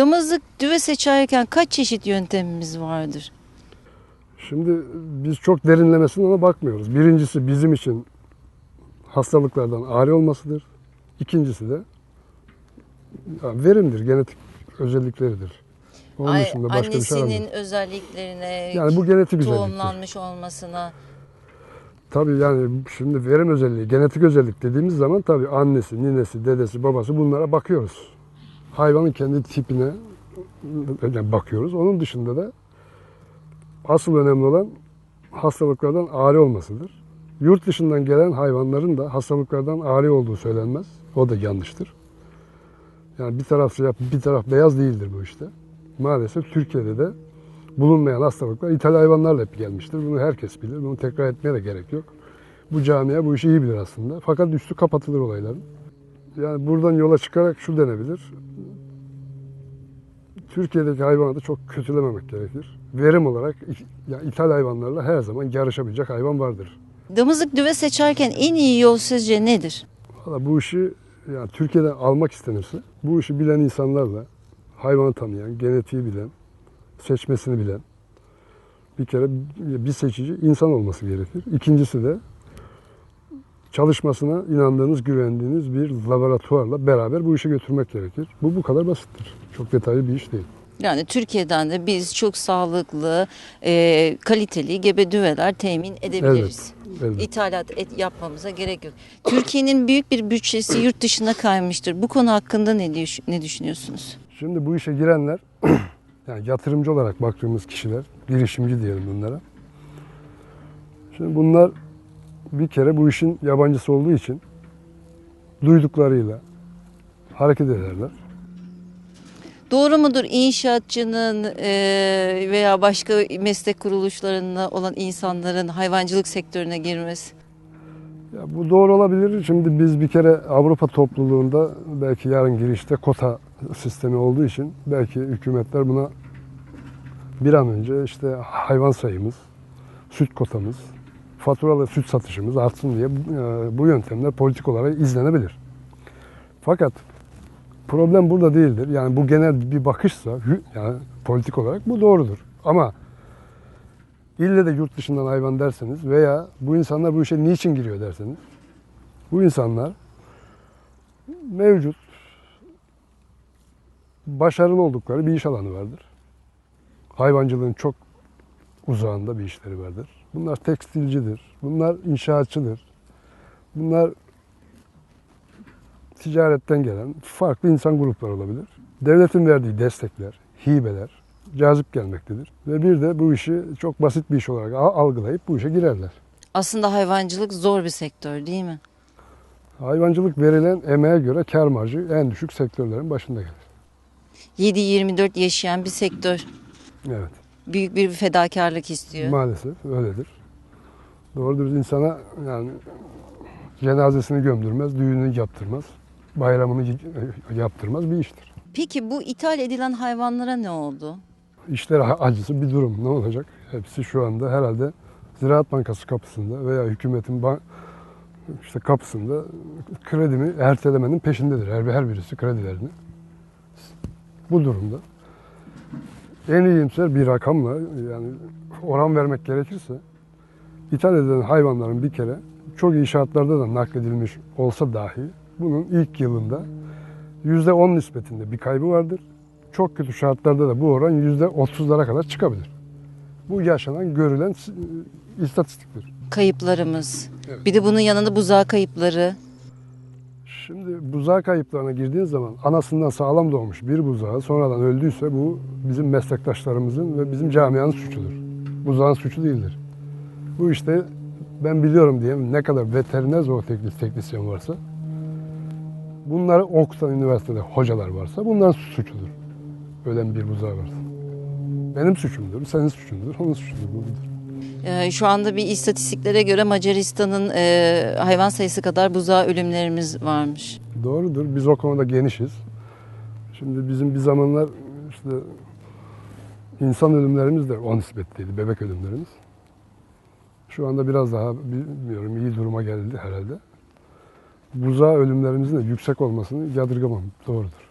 Damızlık düve seçerken kaç çeşit yöntemimiz vardır? Şimdi biz çok derinlemesine ona bakmıyoruz. Birincisi bizim için hastalıklardan ari olmasıdır. İkincisi de ya, verimdir, genetik özellikleridir. Onun Ay- dışında başka bir şey Annesinin özelliklerine, Yani bu genetik tohumlanmış olmasına. Tabii yani şimdi verim özelliği, genetik özellik dediğimiz zaman tabii annesi, ninesi, dedesi, babası bunlara bakıyoruz. Hayvanın kendi tipine bakıyoruz. Onun dışında da asıl önemli olan hastalıklardan ari olmasıdır. Yurt dışından gelen hayvanların da hastalıklardan ari olduğu söylenmez. O da yanlıştır. Yani bir taraf siyah, bir taraf beyaz değildir bu işte. Maalesef Türkiye'de de bulunmayan hastalıklar ithal hayvanlarla hep gelmiştir. Bunu herkes bilir. Bunu tekrar etmeye de gerek yok. Bu camia bu işi iyi bilir aslında. Fakat üstü kapatılır olayların. Yani buradan yola çıkarak şu denebilir. Türkiye'deki hayvanı da çok kötülememek gerekir. Verim olarak yani ithal hayvanlarla her zaman yarışabilecek hayvan vardır. Damızlık düve seçerken en iyi yol sizce nedir? Valla bu işi yani Türkiye'den almak istenirse bu işi bilen insanlarla hayvanı tanıyan, genetiği bilen, seçmesini bilen bir kere bir seçici insan olması gerekir. İkincisi de çalışmasına inandığınız, güvendiğiniz bir laboratuvarla beraber bu işi götürmek gerekir. Bu bu kadar basittir. Çok detaylı bir iş değil. Yani Türkiye'den de biz çok sağlıklı, e, kaliteli gebe düveler temin edebiliriz. Evet. İthalat et yapmamıza gerek yok. Türkiye'nin büyük bir bütçesi yurt dışına kaymıştır. Bu konu hakkında ne, düş- ne düşünüyorsunuz? Şimdi bu işe girenler, yani yatırımcı olarak baktığımız kişiler, girişimci diyelim bunlara. Şimdi bunlar bir kere bu işin yabancısı olduğu için duyduklarıyla hareket ederler. Doğru mudur inşaatçının e, veya başka meslek kuruluşlarında olan insanların hayvancılık sektörüne girmesi? Ya bu doğru olabilir. Şimdi biz bir kere Avrupa topluluğunda belki yarın girişte kota sistemi olduğu için belki hükümetler buna bir an önce işte hayvan sayımız, süt kotamız, faturalı süt satışımız artsın diye e, bu yöntemler politik olarak izlenebilir. Fakat problem burada değildir. Yani bu genel bir bakışsa yani politik olarak bu doğrudur. Ama ille de yurt dışından hayvan derseniz veya bu insanlar bu işe niçin giriyor derseniz bu insanlar mevcut başarılı oldukları bir iş alanı vardır. Hayvancılığın çok uzağında bir işleri vardır. Bunlar tekstilcidir, bunlar inşaatçıdır. Bunlar ticaretten gelen farklı insan grupları olabilir. Devletin verdiği destekler, hibeler cazip gelmektedir. Ve bir de bu işi çok basit bir iş olarak al- algılayıp bu işe girerler. Aslında hayvancılık zor bir sektör değil mi? Hayvancılık verilen emeğe göre kar marjı en düşük sektörlerin başında gelir. 7-24 yaşayan bir sektör. Evet. Büyük bir fedakarlık istiyor. Maalesef öyledir. Doğru dürüst insana yani cenazesini gömdürmez, düğününü yaptırmaz, bayramını yaptırmaz bir iştir. Peki bu ithal edilen hayvanlara ne oldu? İşler acısı bir durum. Ne olacak? Hepsi şu anda herhalde Ziraat Bankası kapısında veya hükümetin ban- işte kapısında kredimi ertelemenin peşindedir. Her, her birisi kredilerini. Bu durumda en iyimser bir rakamla yani oran vermek gerekirse ithal edilen hayvanların bir kere çok iyi şartlarda da nakledilmiş olsa dahi bunun ilk yılında %10 nispetinde bir kaybı vardır. Çok kötü şartlarda da bu oran %30'lara kadar çıkabilir. Bu yaşanan, görülen e, istatistiktir. Kayıplarımız. Evet. Bir de bunun yanında buzağı kayıpları. Şimdi buzağı kayıplarına girdiğin zaman anasından sağlam doğmuş bir buzağı sonradan öldüyse bu bizim meslektaşlarımızın ve bizim camianın suçudur. Buzağın suçu değildir. Bu işte ben biliyorum diye ne kadar veteriner zooteknik teknisyen varsa bunları okutan üniversitede hocalar varsa bunların suçudur. Ölen bir buzağı varsa. Benim suçumdur, senin suçundur, onun suçudur. Bu budur. Ee, şu anda bir istatistiklere göre Macaristan'ın e, hayvan sayısı kadar buzağı ölümlerimiz varmış. Doğrudur. Biz o konuda genişiz. Şimdi bizim bir zamanlar işte insan ölümlerimiz de o nispetteydi, bebek ölümlerimiz. Şu anda biraz daha bilmiyorum iyi duruma geldi herhalde. Buzağı ölümlerimizin de yüksek olmasını yadırgamam doğrudur.